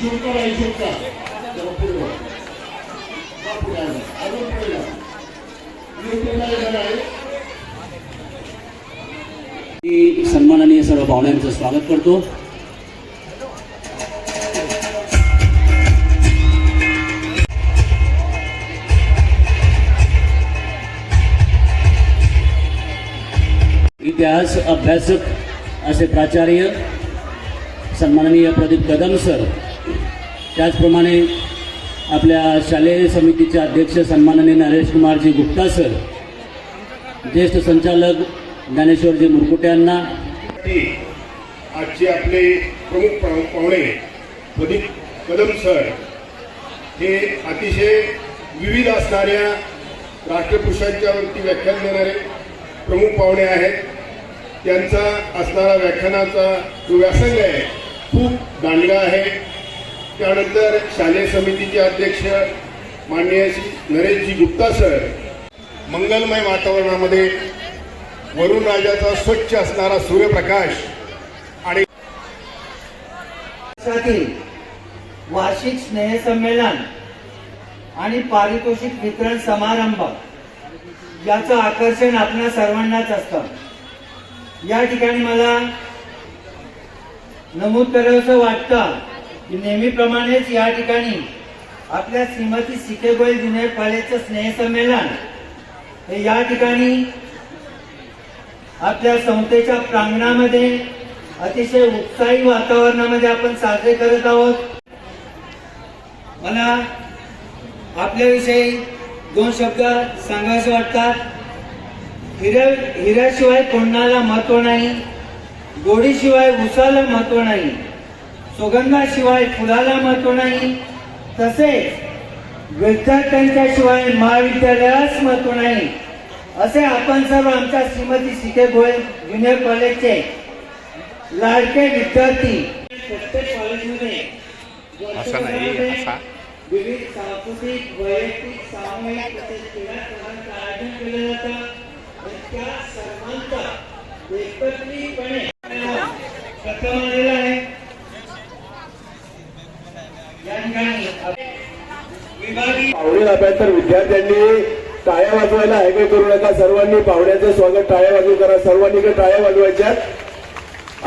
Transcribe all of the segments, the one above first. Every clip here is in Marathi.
जिंकता राहू शकता तेव्हा पुढे वा. पुढे आला. अजून पुढे जा. मी सन्माननीय सर्व पाहुण्यांचं स्वागत करतो इतिहास अभ्यासक असे प्राचार्य सन्माननीय प्रदीप कदम सर त्याचप्रमाणे आपल्या शालेय समितीचे अध्यक्ष सन्माननीय नरेश कुमारजी गुप्ता सर ज्येष्ठ संचालक ज्ञानेश्वरजी मुरकुटे यांना आजचे आपले प्रमुख पाहुणे प्रदीप कदम सर हे अतिशय विविध असणाऱ्या राष्ट्रपुरुषांच्या वरती व्याख्यान देणारे प्रमुख पाहुणे आहेत. त्यांचा असणारा व्याख्यानाचा जो व्यासंग आहे खूप दांडगा आहे. त्यानंतर शालेय समितीचे अध्यक्ष माननीय श्री नरेशजी गुप्ता सर मंगलमय वातावरणामध्ये वरुण राजाचा स्वच्छ असणारा सूर्यप्रकाश आणि वार्षिक स्नेहसंमेलन आणि पारितोषिक वितरण समारंभ याचं आकर्षण आपल्या सर्वांनाच असतं. या ठिकाणी मला नमूद करावंसं वाटतं. नेहमीप्रमाणेच या ठिकाणी आपल्या श्रीमती सिके गोयल कॉलेजचं स्नेहसंमेलन हे या ठिकाणी आपल्या संस्थेच्या प्रांगणामध्ये अतिशय उत्साही वातावरणामध्ये आपण साजरे करत आहोत. मला आपल्याविषयी दोन शब्द सांगायचे वाटतात. हिऱ्या हिऱ्याशिवाय कोणाला महत्त्व नाही गोडीशिवाय उसाला महत्त्व नाही. सुगंधाशिवाय फुलाला महत्त्व नाही. तसेच विद्यार्थ्यांच्या शिवाय महाविद्यालयास महत्त्व नाही. असे आपण सर्व आमच्या श्रीमती सिके गोयल ज्युनियर कॉलेजचे लाडके विद्यार्थी प्रत्येक कॉलेजमध्ये असा नाही, असा. विविध सांस्कृतिक वैयक्तिक सामूहिक तसेच क्रीडा आयोजन केलं जातं. त्या सर्वांचा एकत्रितपणे प्रथम आलेला आहे या ठिकाणी विभागीय पाहुणे आल्यात तर विद्यार्थ्यांनी टाळ्या वाजवायला हायवे करू नका. सर्वांनी पाहुण्याचं स्वागत टाळ्या वाजवू करा. सर्वांनी काय टाळ्या वाजवायच्या.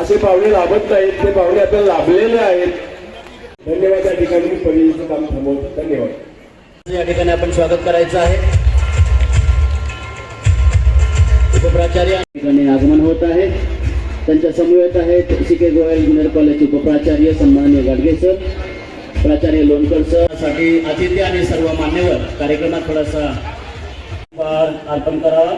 असे पाहुणे लाभत नाहीत. ते पाहुणे आपल्याला लाभलेले आहेत. धन्यवाद या ठिकाणी. मी काम थांबवतो. धन्यवाद. या ठिकाणी आपण स्वागत करायचं आहे. उपप्राचार्य या ठिकाणी आगमन होत आहे. त्यांच्या समवेत आहेत सी के गोयल ज्युनियर कॉलेजचे उपप्राचार्य सन्मान्य गाडगे सर. प्राचार्य लोणकर सरसाठी अतिथी आणि सर्व मान्यवर कार्यक्रमात थोडासा अर्पण करावा.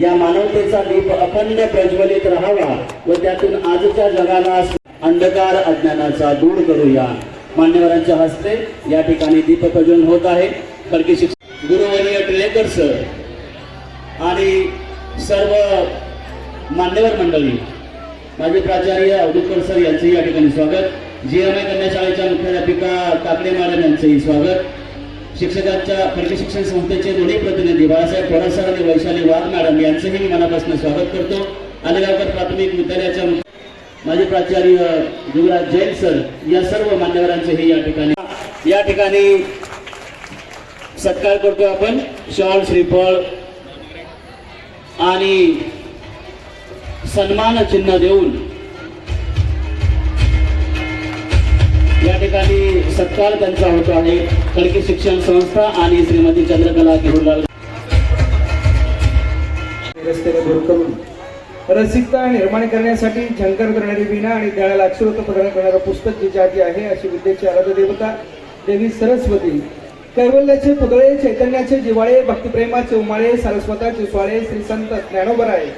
या मानवतेचा दीप अखंड प्रज्वलित राहावा व त्यातून आजच्या जगाला अंधकार अज्ञानाचा दूर करूया. मान्यवरांच्या हस्ते या ठिकाणी दीप प्रज्वलन होत आहे. परकी शिक्षक गुरुवर्य टिळेकर सर आणि सर्व मान्यवर मंडळी. माझे प्राचार्य अवधूतकर सर यांचंही या ठिकाणी स्वागत. जी एम आय कन्या शाळेच्या मुख्याध्यापिका काकडे मॅडम यांचंही स्वागत. शिक्षकांच्या खडकी शिक्षण संस्थेचे दोन्ही प्रतिनिधी बाळासाहेब थोरात आणि वैशाली वाघ मॅडम यांचंही मी मनापासून स्वागत करतो. आलेगावकर प्राथमिक विद्यालयाच्या माजी प्राचार्य युवराज जैन सर या सर्व मान्यवरांचेही या ठिकाणी या ठिकाणी सत्कार करतो आपण. शॉल श्रीफळ आणि सन्मान चिन्ह देऊन ठिकाणी सत्कार त्यांचा होतो आहे खडकी शिक्षण संस्था आणि श्रीमती चंद्रकला किरुलाल रस्त्याला रसिकता निर्माण करण्यासाठी झंकर करणारी विणा आणि त्याला अक्षरत प्रदान करणारं पुस्तक जिची आधी आहे अशी विद्येची आराध्य देवता देवी सरस्वती. कैवल्याचे पुतळे चैतन्याचे जिवाळे भक्तिप्रेमाचे उमाळे सरस्वताचे स्वाळे श्री संत आहे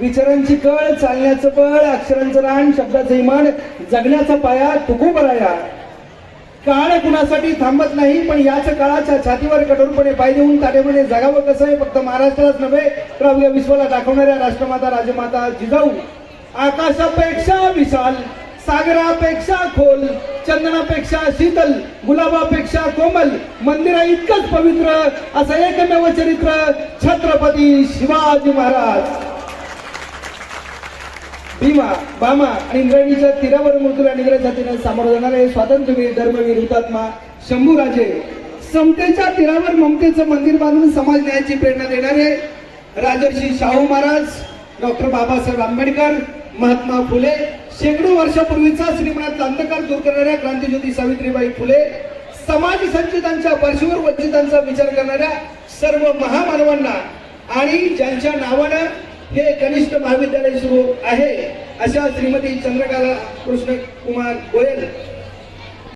विचारांची कळ चालण्याचं बळ अक्षरांचं रान शब्दाचं इमान जगण्याचा पाया तुकोबराया. काळ कुणासाठी थांबत नाही पण याच काळाच्या छातीवर कठोरपणे पाय देऊन ताटेमध्ये जगावं कसं आहे फक्त महाराष्ट्रालाच नव्हे तर अवघ्या विश्वाला दाखवणाऱ्या राष्ट्रमाता राजमाता जिजाऊ. आकाशापेक्षा विशाल सागरापेक्षा खोल चंदनापेक्षा शीतल गुलाबापेक्षा कोमल मंदिरा इतकंच पवित्र असं एकमेव चरित्र छत्रपती शिवाजी महाराज. भीमा बामा आणि इंद्रायणीच्या तीरावर मृत्यूला निग्रह जातीने सामोरं जाणारे स्वातंत्र्यवीर धर्मवीर हुतात्मा शंभूराजे समतेच्या तीरावर ममतेचं मंदिर बांधून समाज न्यायाची प्रेरणा देणारे राजर्षी शाहू महाराज डॉक्टर बाबासाहेब आंबेडकर महात्मा फुले शेकडो वर्षापूर्वीचा श्रीमंत अंधकार दूर करणाऱ्या क्रांतीज्योती सावित्रीबाई फुले समाज संचितांच्या पार्श्ववर वंचितांचा विचार करणाऱ्या सर्व महामानवांना आणि ज्यांच्या नावानं हे कनिष्ठ महाविद्यालय सुरू आहे अशा श्रीमती चंद्रकला कृष्ण कुमार गोयल.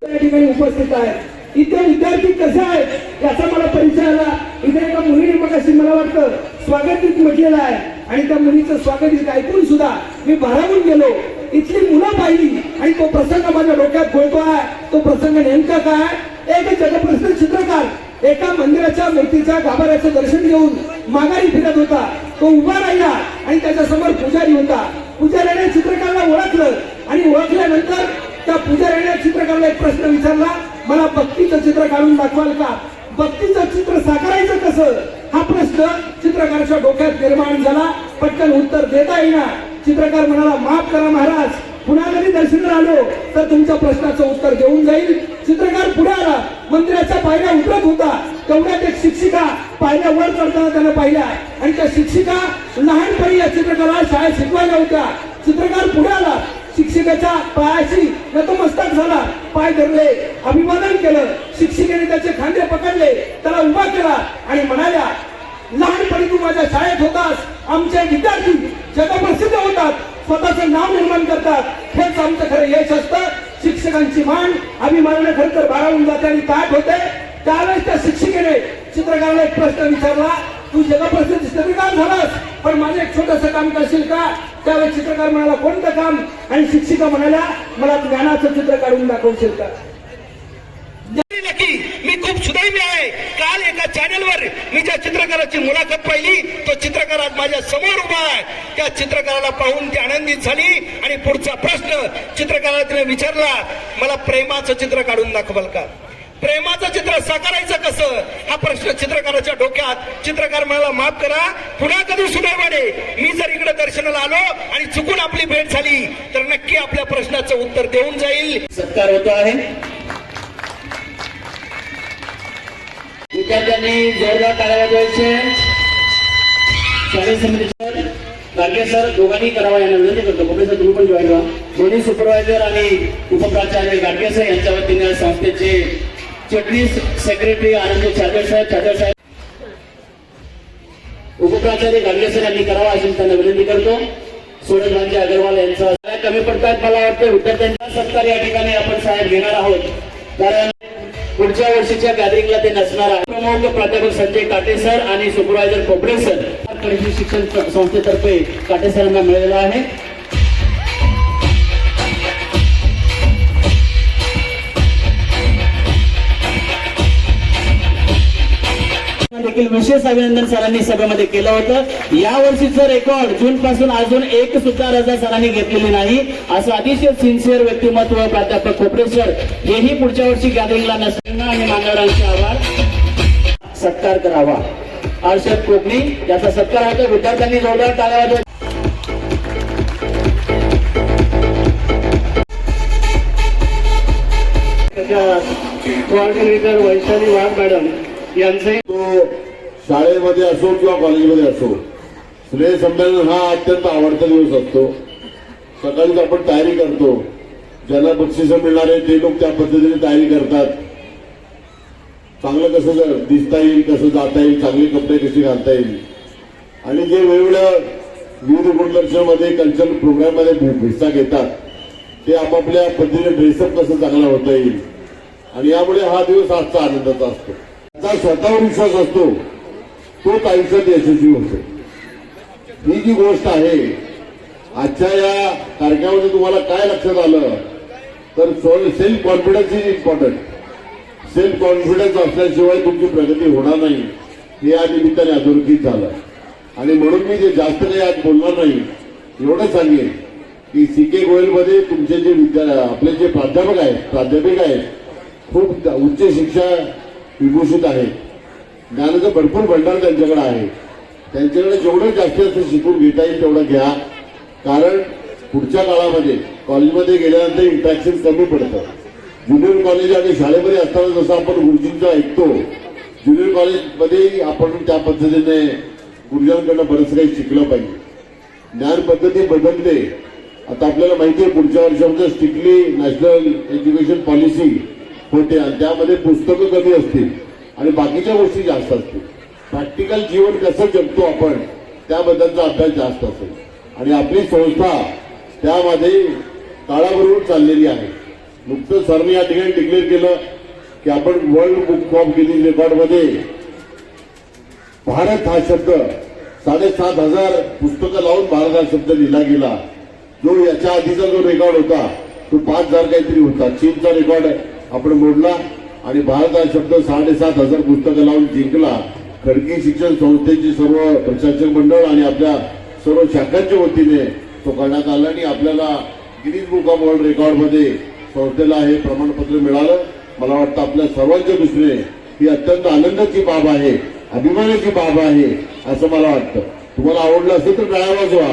या ठिकाणी उपस्थित आहेत. इथे विद्यार्थी कसे आहेत याचा मला परिचय आला. इथे एका मुलीने मग अशी मला वाटतं स्वागतीत म्हटलेलं आहे. आणि त्या मुलीचं स्वागतिक ऐकून सुद्धा मी भारावून गेलो. इथली मुलं पाहिली आणि तो प्रसंग माझ्या डोक्यात घोळतो आहे. तो प्रसंग नेमका काय? एक जगप्रसिद्ध चित्रकार एका मंदिराच्या मूर्तीच्या गाभाऱ्याचं दर्शन घेऊन माघारी फिरत होता. तो उभा राहिला आणि त्याच्यासमोर पुजारी होता. पुजाऱ्याने चित्रकाराला ओळखलं आणि ओळखल्यानंतर त्या पुजाऱ्याने चित्रकाराला एक प्रश्न विचारला मला भक्तीचं चित्र काढून दाखवाल का? भक्तीचं चित्र साकारायचं कसं? हा प्रश्न चित्रकाराच्या डोक्यात निर्माण झाला. पटकन उत्तर देता येईना. चित्रकार म्हणाला माफ करा महाराज पुन्हा जरी दर्शनाला आलो तर तुमच्या प्रश्नाचं उत्तर देऊन जाईल. चित्रकार पुढे आला. मंदिराच्या पायऱ्या उतरत होता. तेवढ्यात एक शिक्षिका पायऱ्या वर चढताना त्यानं पाहिल्या. आणि त्या शिक्षिका लहानपणी या चित्रकाराला शाळेत शिकवायला होत्या. चित्रकार पुढे आला. शिक्षिकेच्या पायाशी नतमस्तक झाला. पाय धरले अभिवादन केलं. शिक्षिकेने त्याचे खांदे पकडले. त्याला उभा केला आणि म्हणाल्या लहानपणी तू माझ्या शाळेत होतास. आमचे विद्यार्थी जगप्रसिद्ध होतात. स्वतःचं नाव निर्माण करतात. हेच आमचं खरं यश असतं. शिक्षकांची मान. अभिमानाने खरं तर बाळावून जाते आणि ताट होते. त्यावेळेस त्या शिक्षिकेने चित्रकाराला एक प्रश्न विचारला तू जगप्रसिद्ध चित्रकार झालास पण माझं एक छोटस काम करशील का? त्यावेळेस चित्रकार म्हणाला कोणतं काम? आणि शिक्षिका म्हणाल्या मला ज्ञानाचं चित्र काढून दाखवशील का नक्की मी खूप सुदैवी आहे काल एका चॅनलवर मी ज्या चित्रकाराची मुलाखत पाहिली तो चित्रकार आज माझ्यासमोर उभा आहे. त्या चित्रकाराला पाहून ती आनंदित झाली आणि पुढचा प्रश्न चित्रकाराला तिने विचारला मला प्रेमाचं चित्र काढून दाखवाल का? प्रेमाचं चित्र साकारायचं कसं? हा प्रश्न चित्रकाराच्या डोक्यात चित्रकार म्हणाला माफ करा पुन्हा कधी सुदैवाने? मी जर इकडे दर्शनाला आलो आणि चुकून आपली भेट झाली तर नक्की आपल्या प्रश्नाचं उत्तर देऊन जाईल. सत्कार होतो आहे. विद्यार्थ्यांनी जोरदार टाळ्या वाजवायचे. शालेय समितीचे गाडगे सर दोघांनी करावा यांना विनंती करतो. कपडे सर तुम्ही पण जॉईन व्हा. दोन्ही सुपरवायझर आणि उपप्राचार्य गाडगे सर यांच्या वतीने संस्थेचे चटणीस सेक्रेटरी आनंद चादर साहेब चादर साहेब. उपप्राचार्य गाडगे सर यांनी करावा अशी त्यांना विनंती करतो. सोनल भांजे अग्रवाल यांचा कमी पडतात मला वाटतं. विद्यार्थ्यांचा सत्कार या ठिकाणी आपण साहेब घेणार आहोत. कारण पुढच्या वर्षीच्या गॅदरिंगला ते नसणार आहे. प्रमुख प्राध्यापक संजय काटे सर आणि सुपरवायझर कोपरे सर. शिक्षण संस्थेतर्फे काटे सरांना मिळालेला आहे. देखील विशेष अभिनंदन सरांनी सभेमध्ये केलं होतं. या वर्षीचं रेकॉर्ड जून पासून अजून एक सुद्धा रजा सरांनी घेतलेली नाही. असं अतिशय सिन्सिअर व्यक्तिमत्व प्राध्यापक खोपरे सर हेही पुढच्या वर्षी गॅदरिंगला नसताना आणि मान्यवरांचे आभार. सत्कार करावा. हर्षद कोकणी याचा सत्कार होतो विद्यार्थ्यांनी जोरदार टाळ्या वाजवा कोऑर्डिनेटर वैशाली वाघ मॅडम यांचे तो शाळेमध्ये असो किंवा कॉलेजमध्ये असो स्नेहसंमेलन हा अत्यंत आवडता दिवस असतो. सकाळीच आपण तयारी करतो. ज्यांना बक्षिसं मिळणारे ते लोक त्या पद्धतीने तयारी करतात. चांगलं कसं जर दिसता येईल कसं जाता येईल चांगले कपडे कसे घालता येईल. आणि जे वेगवेगळ्या विविध गुणदर्शनमध्ये कल्चरल प्रोग्राममध्ये हिस्सा घेतात ते आपापल्या पद्धतीने ड्रेसअप कसं चांगला होता येईल. आणि यामुळे हा दिवस आजचा आनंदाचा असतो. त्याचा स्वतःवर विश्वास असतो. तोच आयुष्यात यशस्वी होतो ही जी गोष्ट आहे आजच्या या कार्यक्रमामध्ये तुम्हाला काय लक्षात आलं? तर self confidence is important self confidence असल्याशिवाय तुमची प्रगती होणार नाही. हे या निमित्ताने अधोरेखित झालं. आणि म्हणून मी जे जास्त काही आज बोलणार नाही एवढं सांगेन की सी के गोयलमध्ये तुमचे जे विद्या आपले जे प्राध्यापक आहेत प्राध्यापिक आहेत खूप उच्च शिक्षा विभूषित आहेत. ज्ञानाचं भरपूर भंडार त्यांच्याकडे आहे. त्यांच्याकडे जेवढं जास्तीत जास्त शिकून घेता येईल तेवढं घ्या. कारण पुढच्या काळामध्ये कॉलेजमध्ये गेल्यानंतर इंट्रॅक्शन कमी पडतं. ज्युनियर कॉलेज आणि शाळेमध्ये असताना जसं आपण गुरुजींचं ऐकतो ज्युनियर कॉलेजमध्येही आपण त्या पद्धतीने गुरुजांकडनं बरंच काही शिकलं पाहिजे. ज्ञान पद्धती बदलते. आता आपल्याला माहिती आहे पुढच्या वर्षामध्ये स्ट्रिक्टली नॅशनल एज्युकेशन पॉलिसी होते आणि त्यामध्ये पुस्तकं कमी असतील. आणि बाकीच्या गोष्टी जास्त असतील. प्रॅक्टिकल जीवन कसं जगतो आपण त्याबद्दलचा अभ्यास जास्त असेल. आणि आपली संस्था त्यामध्ये काळाबरोबर चाललेली आहे. नुकतं सरने या ठिकाणी डिक्लेअर केलं की आपण वर्ल्ड बुक ऑफ गिनीज रेकॉर्डमध्ये भारत हा शब्द साडेसात हजार पुस्तकं लावून भारत हा शब्द लिहिला गेला. जो याच्या आधीचा जो रेकॉर्ड होता तो पाच हजार काहीतरी होता. चीनचा रेकॉर्ड आपण मोडला. आणि भारत हा शब्द साडेसात हजार पुस्तकं लावून जिंकला. खडकी शिक्षण संस्थेची सर्व प्रशासक मंडळ आणि आपल्या सर्व शाखांच्या वतीने तो करण्यात आला आणि आपल्याला गिनीज बुक ऑफ वर्ल्ड रेकॉर्डमध्ये संस्थेला हे प्रमाणपत्र मिळालं. मला वाटतं आपल्या सर्वांच्या दृष्टीने ही अत्यंत आनंदाची बाब आहे अभिमानाची बाब आहे असं मला वाटतं. तुम्हाला आवडलं असेल तर टाळ्या वाजवा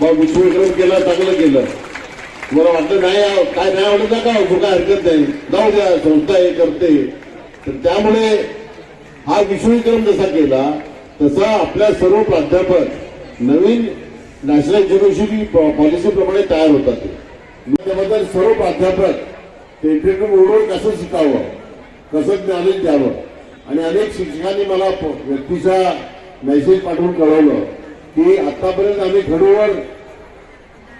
बा विश्वविक्रम केला चांगलं केलं. मला वाटलं नाही काय नाही आवडत ना का? काय हरकत नाही. जाऊ द्या संस्था हे करते. तर त्यामुळे हा विश्वविक्रम जसा केला तसा आपल्या सर्व प्राध्यापक नवीन नॅशनल एज्युकेशन पॉलिसीप्रमाणे तयार होतात. त्याबद्दल सर्व प्राध्यापक ते ओढून कसं शिकावं कसं ज्ञान द्यावं? आणि अनेक शिक्षकांनी मला प- व्यक्तीचा मेसेज पाठवून कळवलं की आतापर्यंत आम्ही घरोवर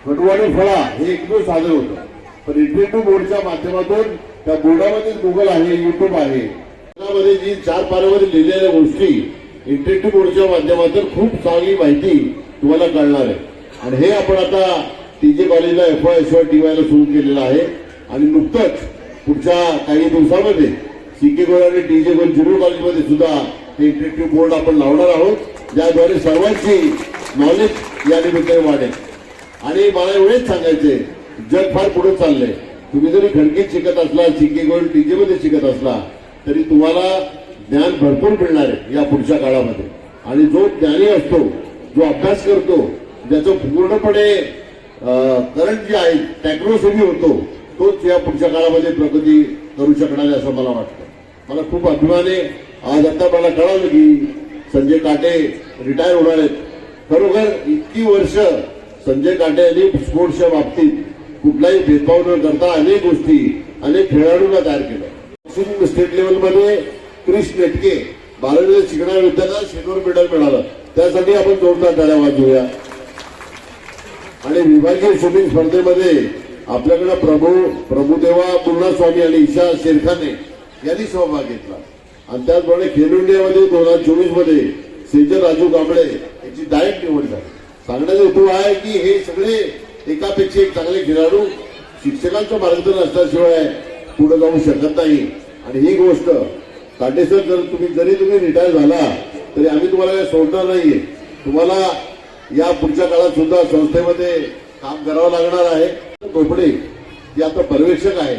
खडूवाडी फळा हे एकमेव साधन होतं. पण इंटरनेट बोर्डच्या माध्यमातून त्या बोर्डामध्ये गुगल आहे युट्यूब आहे. त्यामध्ये जी चार पाऱ्यामध्ये लिहिलेल्या गोष्टी इंटरनेट बोर्डच्या माध्यमातून खूप चांगली माहिती तुम्हाला कळणार आहे. आणि हे आपण आता टीजे कॉलेजला F I S Y T वायला सुरू केलेलं आहे. आणि नुकतंच पुढच्या काही दिवसामध्ये सी के आणि टी जे गोल ज्युनियर कॉलेजमध्ये सुद्धा हे इंटरेक्टिव्ह बोर्ड आपण लावणार आहोत. ज्याद्वारे सर्वांची नॉलेज या निमित्ताने वाढेल. आणि मला एवढेच सांगायचे जग फार पुढे चाललंय. तुम्ही जरी खडकीत शिकत असला चिके गोल टीजेमध्ये शिकत असला तरी तुम्हाला ज्ञान भरपूर मिळणार आहे या पुढच्या काळामध्ये. आणि जो ज्ञानी असतो जो अभ्यास करतो ज्याचं पूर्णपणे करंट जे आहे टेक्नॉलॉजी होतो तोच या पुढच्या काळामध्ये प्रगती करू शकणार आहे असं मला वाटतं. मला खूप अभिमान आहे. आज आता मला कळालं की संजय काटे रिटायर होणार आहेत. खरोखर इतकी वर्ष संजय काटे यांनी स्पोर्ट्सच्या बाबतीत कुठलाही भेदभाव न करता अनेक गोष्टी अनेक खेळाडूंना तयार केलं स्टेट लेवलमध्ये क्रिश नेटके बारावीला शिकणाऱ्या विद्यार्थ्याला शेनवर मेडल मिळालं. त्यासाठी आपण जोरदार टाळ्या वाजवूया आणि विभागीय शूटिंग स्पर्धेमध्ये आपल्याकडे प्रभू प्रभुदेवा पूर्णा स्वामी आणि ईशा शेरखाने यांनी सहभाग घेतला. आणि त्याचप्रमाणे खेलो इंडियामध्ये दोन हजार चोवीसमध्ये सेजल राजू कांबळे यांची डायट निवड झाली. सांगण्याचा हेतू आहे की हे सगळे एकापेक्षा एक चांगले खेळाडू शिक्षकांचं मार्गदर्शन असल्याशिवाय पुढे जाऊ शकत नाही. आणि ही गोष्ट काटेसर जर तुम्ही जरी तुम्ही रिटायर झाला तरी आम्ही तुम्हाला काय सोडणार नाहीये. तुम्हाला या पुढच्या काळात सुद्धा संस्थेमध्ये काम करावं लागणार आहे. भोपडे जे आता पर्यवेक्षक आहे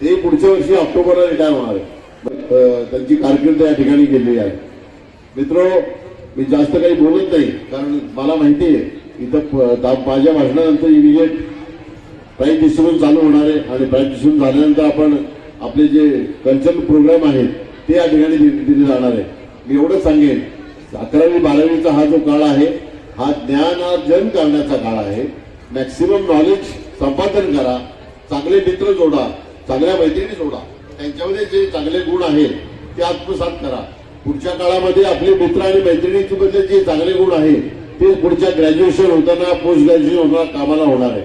ते पुढच्या वर्षी ऑक्टोबरला रिटायर होणार आहे. त्यांची कारकीर्द या ठिकाणी गेलेली आहे. मित्र मी जास्त काही बोलत नाही कारण मला माहिती आहे इथं दा- माझ्या भाषणानंतर इमिजिएट प्राईज डिस्ट्रीब्युशन चालू होणार आहे. आणि प्राईज डिस्ट्रीब्युशन झाल्यानंतर आपण आपले जे कल्चरल प्रोग्राम आहेत ते या ठिकाणी दिले जाणार आहे. मी एवढंच सांगेन अकरावी बारावीचा हा जो काळ आहे हा ज्ञानार्जन करण्याचा काळ आहे. मॅक्सिमम नॉलेज संपादन करा चांगले मित्र जोडा चांगल्या मैत्रिणी जोडा त्यांच्यामध्ये जे चांगले गुण आहेत ते आत्मसात करा. पुढच्या काळामध्ये आपले मित्र आणि मैत्रिणीचे म्हणजे जे चांगले गुण आहेत ते पुढच्या ग्रॅज्युएशन होताना पोस्ट ग्रॅज्युएशन होताना कामाला होणार आहे.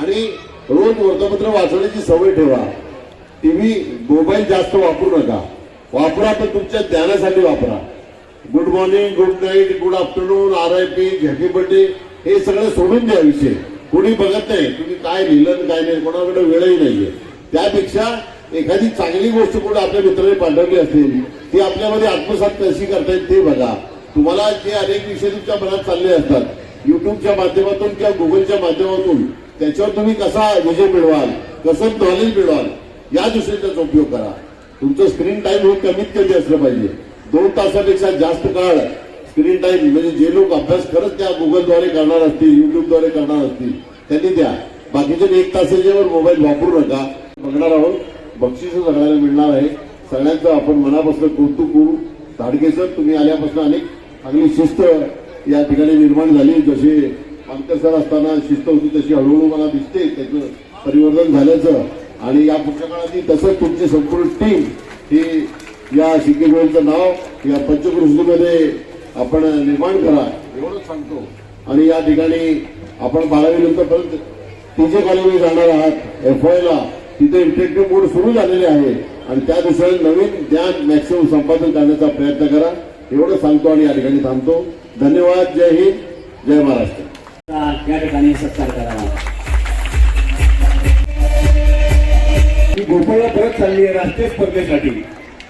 आणि रोज वर्तपत्र वाचण्याची सवय ठेवा. टीव्ही मोबाईल जास्त वापरू नका. वापरा पण तुमच्या ज्ञानासाठी वापरा. Good morning good night good afternoon R I P happy birthday हे सगळं सोडून द्या विषय. कोणी बघत नाही तुम्ही काय लिहिलं काय नाही कोणाकडे वेळही नाहीये. त्यापेक्षा एखादी चांगली गोष्ट कोणी आपल्या मित्राने पाठवली असेल ती आपल्यामध्ये आत्मसात कशी करता येईल ते बघा. तुम्हाला जे अनेक विषय तुमच्या मनात चालले असतात युट्यूबच्या माध्यमातून किंवा गुगलच्या माध्यमातून त्याच्यावर तुम्ही कसा विजय मिळवाल कसं नॉलेज मिळवाल या दृष्टीने त्याचा उपयोग करा. तुमचं स्क्रीन टाईम हे कमीत कमी असलं पाहिजे. दोन तासापेक्षा जास्त काळ स्क्रीन टाईम म्हणजे जे लोक अभ्यास खरंच त्या गुगलद्वारे करणार असतील युट्यूबद्वारे करणार असतील त्यांनी द्या. बाकीचे एक तासाच्यावर मोबाईल वापरू नका. बघणार आहोत. बक्षीस सगळ्याला मिळणार आहे. सगळ्यांचं आपण मनापासून कौतुक करू. धाडके सर तुम्ही आल्यापासून अनेक चांगली शिस्त या ठिकाणी निर्माण झाली. जशी आमकर सर असताना शिस्त होती तशी हळूहळू मला दिसते. त्याचं परिवर्तन झाल्याचं. आणि या पुढच्या काळात तसंच तुमची संपूर्ण टीम ही या शिकेगोळचं नाव या पंचकृषीमध्ये आपण निर्माण करा. एवढंच सांगतो. आणि या ठिकाणी आपण बारावी नंतर परत टीचे कॉलेजमध्ये जाणार आहात. एफ आयला तिथे इंटरेक्टिव्ह बोर्ड सुरू झालेले आहे. आणि त्या दिवसाला नवीन ज्ञान मॅक्सिमम संपादन करण्याचा प्रयत्न करा. एवढं सांगतो आणि या ठिकाणी थांबतो. धन्यवाद. जय हिंद. जय महाराष्ट्र. या ठिकाणी सत्कार करावा ही गोपाळला परत चालली आहे. राष्ट्रीय स्पर्धेसाठी.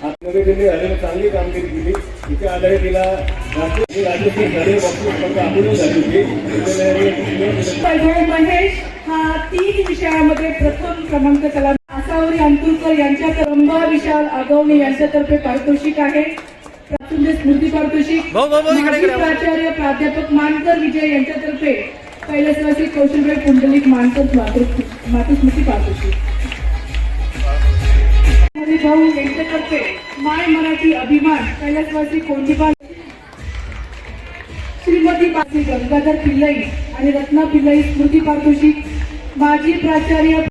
आतमध्ये त्यांनी अनेक चांगली कामगिरी केली. तिच्या आधारे तिला राष्ट्रीय बॉक्सिंग स्पर्धा झाली होती महेश हा तीन विषयामध्ये प्रथम क्रमांक त्याला आसावरी अंतुरकर यांच्या रंभा विशाल आगवणे यांच्यातर्फे पारितोषिक आहे. स्मृती पारितोषिक. प्राचार्य प्राध्यापक मानकर विजय यांच्यातर्फे कैलासवासी कौशलभाई पुंडलिक मानकर मातृ मातृस्मृती पारितोषिक. भाऊ यांच्यातर्फे माय मराठी अभिमान कैलासवासी कोंडीबा श्रीमती पासी गंगाधर पिल्लाई आणि रत्ना पिल्लाई स्मृती पारितोषिक. माजी प्राचार्य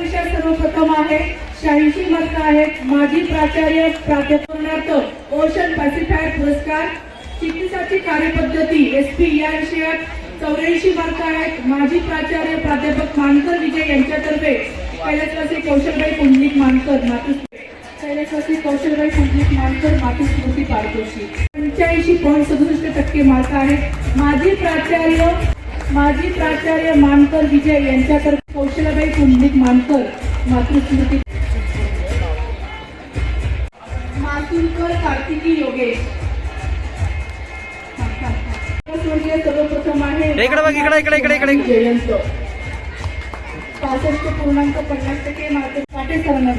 विषय सर्वप्रथम आहे शहाऐंशी मार्क आहेत. माजी प्राचार्य प्राध्यापनार्थ ओशन पॅसिफायर पुरस्कार चिकित्साची कार्यपद्धती एस पी या विषयात चौऱ्याऐंशी मार्क आहेत. माजी प्राचार्य प्राध्यापक मानकर विजय यांच्यातर्फे कैलासवासी कौशलबाई पुंडलिक मानकर मातृ कैलासवासी कौशलबाई पुंडलिक मानकर मातृस्मृती पारितोषिक. पंच्याऐंशी पॉईंट सदुसष्ट टक्के मार्क आहेत. माजी प्राचार्य माजी प्राचार्य मानकर विजय यांच्यातर्फे कौशलबाई पुंडलिक मानकर मातृस्मृती मातुरकर कार्तिकी योगेश. सर्वप्रथम आहे. इकडे बघ, इकडे, इकडे, इकडे, इकडे. जयंत. पासष्ट पूर्णांक पन्नास टक्के मात्र पाटे सरांना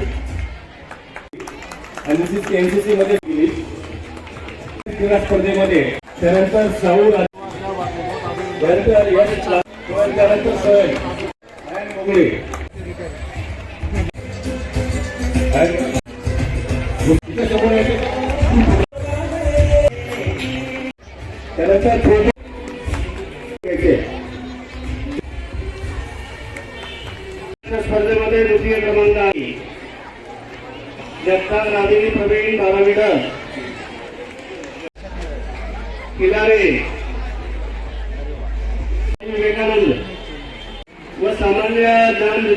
एनसीसी मध्ये गेली. क्रीडा स्पर्धेमध्ये त्यानंतर साऊ त्यानंतर यश त्यानंतर सहल. मोगळे. त्यानंतर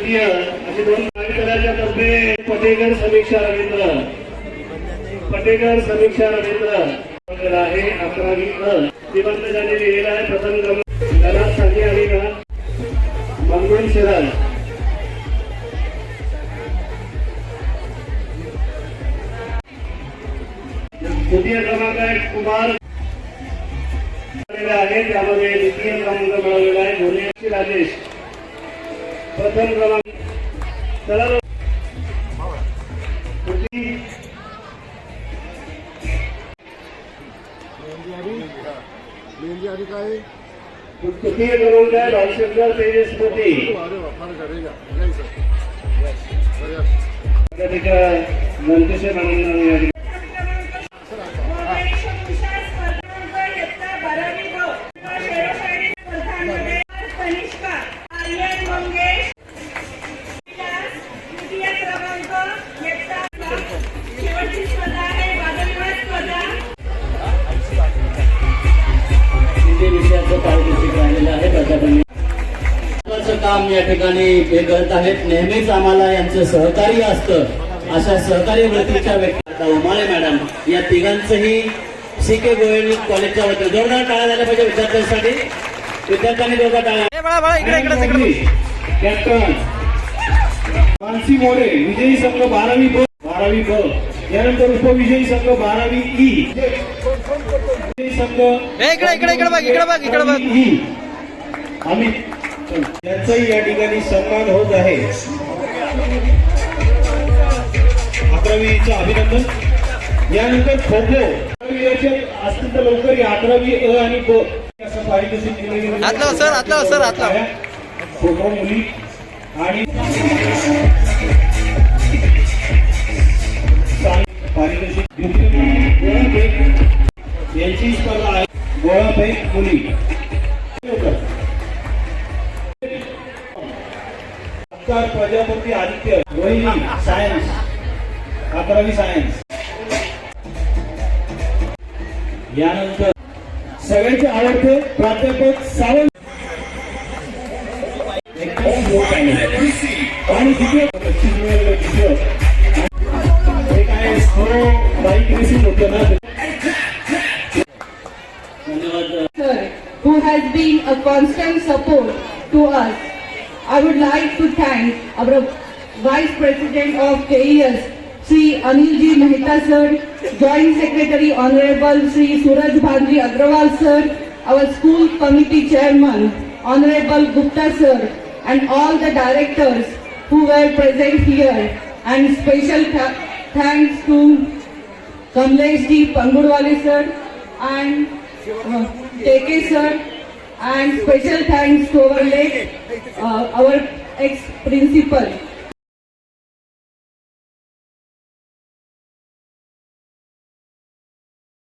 ज्ञान द्वितीय असे दोन कार्यकराच्या तर्फे पटेकर समीक्षा रवींद्र. पटेकर समीक्षा रवींद्र. आहे अकरावी निबंध दिवंत झालेली लिहिला आहे प्रथम क्रमांक त्याला साठी आहे का? मंगल शिराज द्वितीय क्रमांक आहे कुमार. आहे. त्यामध्ये द्वितीय क्रमांक मिळवलेला आहे. भुवनेश्वरी राजेश. प्रथम क्रमांक चला तृतीय क्रमांक आहे भालशंकर तेजस्मती नंदेश्वर आनंद ठिकाणी हे करत आहेत. नेहमीच आम्हाला यांचं सहकार्य असतं. अशा सहकार्य वृत्तीच्या व्यक्ती आता उमाळे मॅडम या तिघांचंही सी के गोयल कॉलेजच्या वतीने जोरदार टाळ्या झाल्या पाहिजे विद्यार्थ्यांसाठी. विद्यार्थ्यांनी जोरदार टाळ्या कॅप्टन मानसी मोरे विजयी संघ बारावी ब बारावी ब. यानंतर उपविजयी संघ बारावी ई. विजयी संघ इकडे इकडे इकडे बघ इकडे बघ इकडे बघ. अमित त्यांचाही या ठिकाणी सन्मान होत आहे. अकरावीचं अभिनंदन. यानंतर खो खो असतील तर लवकर अकरावी अ आणि ब असं सर आता सर आता खो खो मुली आणि प्रजापती आदित्य रोहिणी सायन्स अकरावी सायन्स यानंतर सगळ्यांचे आवडते प्राध्यापक सावंत एकदम मोठं आहे. आणि तिथे बक्षीस मिळालेलं तिथं. हे काय स्नो बाईक रेसिंग होतं ना sir, who has been a constant support to us. I would like to thank our Vice President of KES, Sri Anilji Mehta sir, Joint Secretary Honorable Sri Suraj Bhanji Agrawal sir, our school committee chairman Honorable Gupta sir, and all the directors who were present here, and special tha- thanks to Kamlesh ji Pangudwale sir and uh, sir and special thanks to our late uh, our ex principal